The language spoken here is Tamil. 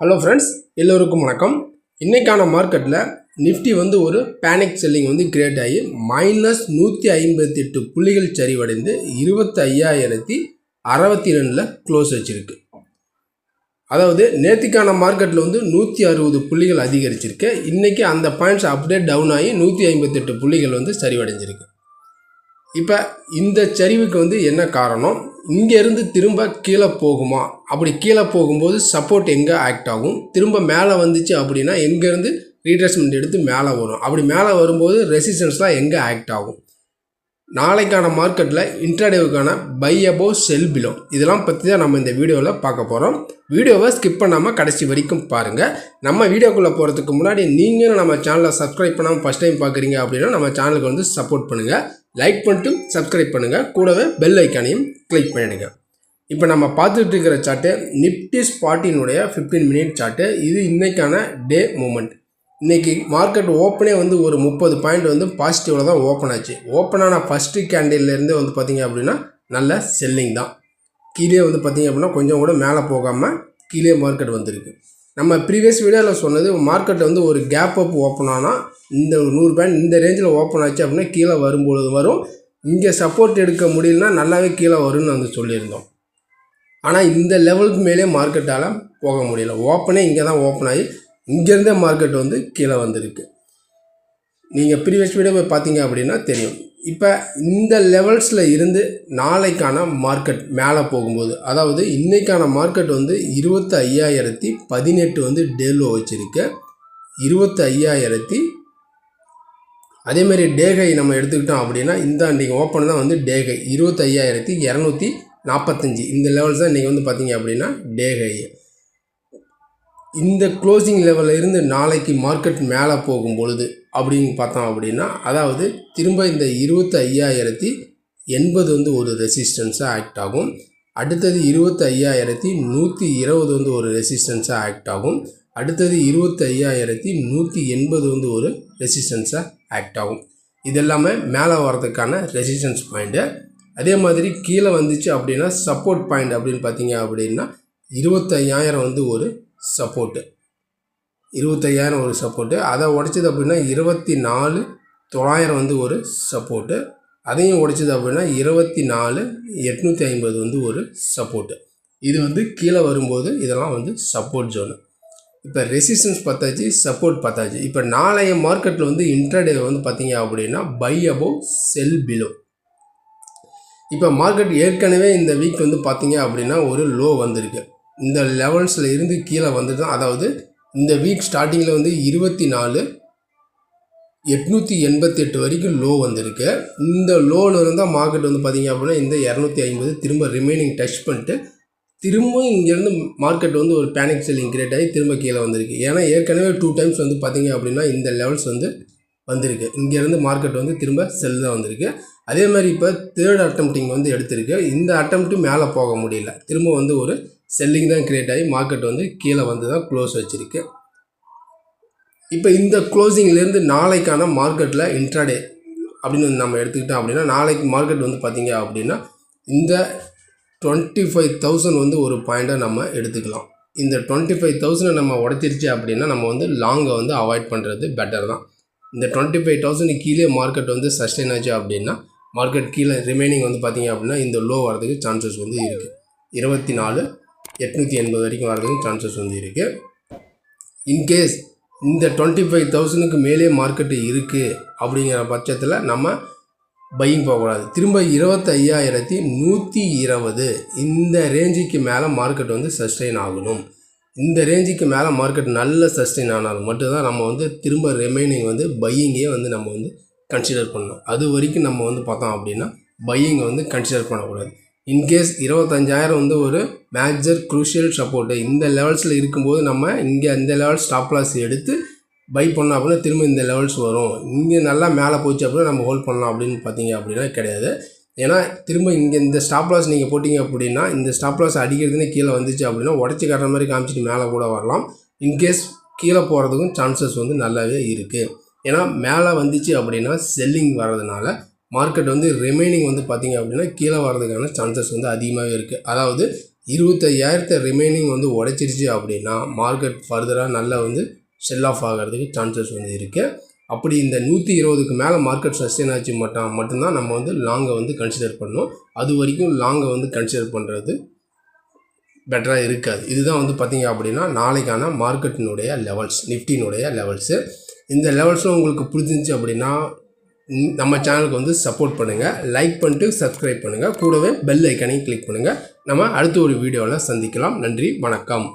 ஹலோ ஃப்ரெண்ட்ஸ் எல்லோருக்கும் வணக்கம். இன்றைக்கான மார்க்கெட்டில் நிஃப்டி வந்து ஒரு பேனிக் செல்லிங் வந்து கிரியேட் ஆகி மைனஸ் நூற்றி ஐம்பத்தி எட்டு புள்ளிகள் சரிவடைந்து இருபத்தி ஐயாயிரத்தி அறுபத்தி ரெண்டில் க்ளோஸ் வச்சுருக்கு. அதாவது நேற்றுக்கான மார்க்கெட்டில் வந்து நூற்றி அறுபது புள்ளிகள் அதிகரிச்சிருக்கு. இன்றைக்கி அந்த பாயிண்ட்ஸ் அப்டேட் டவுன் ஆகி நூற்றி ஐம்பத்தெட்டு புள்ளிகள் வந்து சரிவடைஞ்சிருக்கு. இப்போ இந்த சரிவுக்கு வந்து என்ன காரணம்? இங்கேருந்து திரும்ப கீழே போகுமா? அப்படி கீழே போகும்போது சப்போர்ட் எங்கே ஆக்ட் ஆகும்? திரும்ப மேலே வந்துச்சு அப்படின்னா எங்கேருந்து ரீட்ரெஸ்மெண்ட் எடுத்து மேலே வரும். அப்படி மேலே வரும்போது ரெசிஸ்டன்ஸ்லாம் எங்கே ஆக்ட் ஆகும். நாளைக்கான மார்க்கெட்டில் இன்ட்ராடேவுக்கான பை அபோவ் செல் பிலோ இதெல்லாம் பற்றி தான் நம்ம இந்த வீடியோவில் பார்க்க போகிறோம் வீடியோவை ஸ்கிப் பண்ணாமல் கடைசி வரைக்கும் பாருங்கள் நம்ம வீடியோக்குள்ளே போகிறதுக்கு முன்னாடி நீங்களும் நம்ம சேனலை சப்ஸ்கிரைப் பண்ணாமல் ஃபஸ்ட் டைம் பார்க்குறீங்க அப்படின்னா நம்ம சேனலுக்கு வந்து சப்போர்ட் பண்ணுங்கள் லைக் பண்ணிட்டு சப்ஸ்கிரைப் பண்ணுங்கள் கூடவே பெல் ஐக்கானையும் கிளிக் பண்ணிடுங்க. இப்போ நம்ம பார்த்துட்டு இருக்கிற சார்ட்டு நிப்டி ஸ்பாட்டினுடைய ஃபிஃப்டீன் மினிட் சார்ட்டு இது இன்றைக்கான டே மூமெண்ட் இன்றைக்கி மார்க்கெட் ஓப்பனே வந்து ஒரு முப்பது பாயிண்ட் வந்து பாசிட்டிவில் தான் ஓப்பன் ஆச்சு. ஓப்பனான ஃபஸ்ட்டு கேண்டில்லேருந்து வந்து பார்த்திங்க அப்படின்னா நல்ல செல்லிங் தான். கீழே வந்து பார்த்திங்க அப்படின்னா கொஞ்சம் கூட மேலே போகாமல் கீழே மார்க்கெட் வந்திருக்கு. நம்ம ப்ரீவியஸ் வீடியோவில் சொன்னது மார்க்கெட் வந்து ஒரு கேப் அப் ஓப்பன் ஆனால் இந்த நூறு பாயிண்ட் இந்த ரேஞ்சில் ஓப்பன் ஆச்சு அப்படின்னா கீழே வரும்பொழுது வரும். இங்கே சப்போர்ட் எடுக்க முடியலன்னா நல்லாவே கீழே வரும்னு வந்து சொல்லியிருந்தோம். ஆனால் இந்த லெவலுக்கு மேலே மார்க்கெட்டால் போக முடியல. ஓப்பனே இங்கே தான் ஓப்பன் ஆகி இங்கேருந்தே மார்க்கெட் வந்து கீழே வந்திருக்கு. நீங்கள் ப்ரீவியஸ் வீடியோ போய் பார்த்தீங்க அப்படின்னா தெரியும். இப்போ இந்த லெவல்ஸில் இருந்து நாளைக்கான மார்க்கெட் மேலே போகும்போது அதாவது இன்றைக்கான மார்க்கெட் வந்து இருபத்தி ஐயாயிரத்தி பதினெட்டு வந்து டேலோ வச்சுருக்கு. இருபத்தி ஐயாயிரத்தி அதேமாரி டேகை நம்ம எடுத்துக்கிட்டோம் அப்படின்னா இந்த அன்றைக்கி ஓப்பன் தான் வந்து டேகை இருபத்தி ஐயாயிரத்தி இரநூத்தி நாற்பத்தஞ்சு இந்த லெவல்ஸ் தான் இன்றைக்கி வந்து பார்த்தீங்க அப்படின்னா டேகை இந்த க்ளோசிங் லெவலில் இருந்து நாளைக்கு மார்க்கெட் மேலே போகும் பொழுது அப்படின்னு பார்த்தோம் அப்படின்னா அதாவது திரும்ப இந்த இருபத்தி ஐயாயிரத்தி எண்பது வந்து ஒரு ரெசிஸ்டன்ஸாக ஆக்ட் ஆகும். அடுத்தது இருபத்தி ஐயாயிரத்தி நூற்றி இருபது வந்து ஒரு ரெசிஸ்டன்ஸாக ஆக்ட் ஆகும். அடுத்தது இருபத்தி ஐயாயிரத்தி நூற்றி எண்பது வந்து ஒரு ரெசிஸ்டன்ஸாக ஆக்ட் ஆகும். இதெல்லாமே மேலே வரதுக்கான ரெசிஸ்டன்ஸ் பாயிண்ட்டு அதே மாதிரி கீழே வந்துச்சு அப்படின்னா சப்போர்ட் பாயிண்ட் அப்படின்னு பார்த்தீங்க அப்படின்னா இருபத்தையாயிரம் வந்து ஒரு சப்போர்ட்டு இருபத்தையாயிரம் ஒரு சப்போர்ட்டு அதை உடைச்சது அப்படின்னா இருபத்தி நாலு தொள்ளாயிரம் வந்து ஒரு சப்போர்ட்டு அதையும் உடைச்சது அப்படின்னா இருபத்தி நாலு எட்நூற்றி ஐம்பது வந்து ஒரு சப்போர்ட்டு இது வந்து கீழே வரும்போது இதெல்லாம் வந்து சப்போர்ட் ஜோனு இப்போ ரெசிஸ்டன்ஸ் பார்த்தாச்சு சப்போர்ட் பார்த்தாச்சு. இப்போ நாளைய மார்க்கெட்டில் வந்து இன்ட்ரடே வந்து பார்த்தீங்க அப்படின்னா பை அபோவ் செல் பிலோ இப்போ மார்க்கெட் ஏற்கனவே இந்த வீக் வந்து பார்த்தீங்க அப்படின்னா ஒரு லோ வந்திருக்கு. இந்த லெவல்ஸில் இருந்து கீழே வந்துட்டு தான் அதாவது இந்த வீக் ஸ்டார்டிங்கில் வந்து இருபத்தி நாலு எட்நூற்றி எண்பத்தெட்டு வரைக்கும் லோ வந்திருக்கு. இந்த லோவில் இருந்தால் மார்க்கெட் வந்து பார்த்திங்க அப்படின்னா இந்த இரநூத்தி ஐம்பது திரும்ப ரிமைனிங் டச் பண்ணிட்டு திரும்பவும் இங்கேருந்து மார்க்கெட் வந்து ஒரு பேனிக் செல்லிங் கிரியேட் ஆகி திரும்ப கீழே வந்திருக்கு. ஏன்னா ஏற்கனவே டூ டைம்ஸ் வந்து பார்த்திங்க அப்படின்னா இந்த லெவல்ஸ் வந்து வந்திருக்கு. இங்கேருந்து மார்க்கெட் வந்து திரும்ப செல் தான் வந்திருக்கு. அதே மாதிரி இப்போ தேர்ட் அட்டம்ப்டிங் வந்து எடுத்திருக்கு. இந்த அட்டம்ப்ட்டு மேலே போக முடியல. திரும்ப வந்து ஒரு செல்லிங் தான் கிரியேட் ஆகி மார்க்கெட் வந்து கீழே வந்து தான் க்ளோஸ் வச்சுருக்கு. இப்போ இந்த க்ளோசிங்லேருந்து நாளைக்கான மார்க்கெட்டில் இன்ட்ராடே அப்படின்னு நம்ம எடுத்துக்கிட்டோம் அப்படின்னா நாளைக்கு மார்க்கெட் வந்து பார்த்திங்க அப்படின்னா இந்த டுவெண்ட்டி ஃபைவ் தௌசண்ட் வந்து ஒரு பாயிண்ட்டை நம்ம எடுத்துக்கலாம். இந்த டுவெண்ட்டி ஃபைவ் தௌசண்டை நம்ம உடச்சிருச்சு அப்படின்னா நம்ம வந்து லாங்கை வந்து அவாய்ட் பண்ணுறது பெட்டர் தான். இந்த டுவெண்ட்டி ஃபைவ் தௌசண்ட் கீழே மார்க்கெட் வந்து சஸ்டெயின் ஆச்சு அப்படின்னா மார்க்கெட் கீழே ரிமைனிங் வந்து பார்த்திங்க அப்படின்னா இந்த லோ வரதுக்கு சான்சஸ் வந்து இருக்குது இருபத்தி நாலு எட்நூற்றி எண்பது வரைக்கும் வரதுக்கு சான்சஸ் வந்து இருக்குது இன்கேஸ் இந்த டுவெண்ட்டி ஃபைவ் தௌசண்ட்க்கு மேலே மார்க்கெட்டு இருக்குது அப்படிங்கிற பட்சத்தில் நம்ம பையிங் போகக்கூடாது. திரும்ப இருபத்தையாயிரத்தி நூற்றி இருபது இந்த ரேஞ்சுக்கு மேலே மார்க்கெட் வந்து சஸ்டெயின் ஆகணும். இந்த ரேஞ்சுக்கு மேலே மார்க்கெட் நல்ல சஸ்டெயின் ஆனால் மட்டும்தான் நம்ம வந்து திரும்ப ரிமைனிங் வந்து பையிங்கே வந்து நம்ம வந்து கன்சிடர் பண்ணணும். அது வரைக்கும் நம்ம வந்து பார்த்தோம் அப்படின்னா பையிங்கை வந்து கன்சிடர் பண்ணக்கூடாது. இன்கேஸ் இருபத்தஞ்சாயிரம் வந்து ஒரு மேஜர் குரூஷியல் சப்போர்ட்டு இந்த லெவல்ஸில் இருக்கும்போது நம்ம இங்கே இந்த லெவல் ஸ்டாப் லாஸ் எடுத்து பை பண்ணோம் அப்படின்னா திரும்ப இந்த லெவல்ஸ் வரும். இங்கே நல்லா மேலே போச்சு அப்படின்னா நம்ம ஹோல்ட் பண்ணலாம் அப்படின்னு பார்த்தீங்க அப்படின்னா கிடையாது. ஏன்னா திரும்ப இங்கே இந்த ஸ்டாப் லாஸ் நீங்கள் போட்டிங்க அப்படின்னா இந்த ஸ்டாப் லாஸ் அடிக்கிறதுனே கீழே வந்துச்சு அப்படின்னா உடச்சி காட்டுற மாதிரி காமிச்சிட்டு மேலே கூட வரலாம். இன்கேஸ் கீழே போகிறதுக்கும் சான்சஸ் வந்து நல்லாவே இருக்குது ஏன்னா மேலே வந்துச்சு அப்படின்னா செல்லிங் வர்றதுனால மார்க்கெட் வந்து ரிமைனிங் வந்து பார்த்திங்க அப்படின்னா கீழே வர்றதுக்கான சான்சஸ் வந்து அதிகமாகவே இருக்குது அதாவது இருபத்தையாயிரத்தை ரிமைனிங் வந்து உடைச்சிருச்சு அப்படின்னா மார்க்கெட் ஃபர்தராக நல்லா வந்து செல் ஆஃப் ஆகிறதுக்கு சான்சஸ் வந்து இருக்குது அப்படி இந்த நூற்றி இருபதுக்கு மேலே மார்க்கெட் சஸ்டெயின் ஆச்சு மட்டும் மட்டும்தான் நம்ம வந்து லாங்கை வந்து கன்சிடர் பண்ணணும் அது வரைக்கும் லாங்கை வந்து கன்சிடர் பண்ணுறது பெட்டராக இருக்காது. இதுதான் வந்து பார்த்திங்க அப்படின்னா நாளைக்கான மார்க்கெட்டினுடைய லெவல்ஸ் நிஃப்டினுடைய லெவல்ஸு இந்த லெவல்ஸும் உங்களுக்கு பிடிச்சிருந்துச்சி அப்படின்னா நம்ம சேனலுக்கு வந்து சப்போர்ட் பண்ணுங்கள் லைக் பண்ணிட்டு சப்ஸ்கிரைப் பண்ணுங்கள் கூடவே பெல் ஐக்கனையும் கிளிக் பண்ணுங்கள் நம்ம அடுத்த ஒரு வீடியோவில் சந்திக்கலாம். நன்றி வணக்கம்.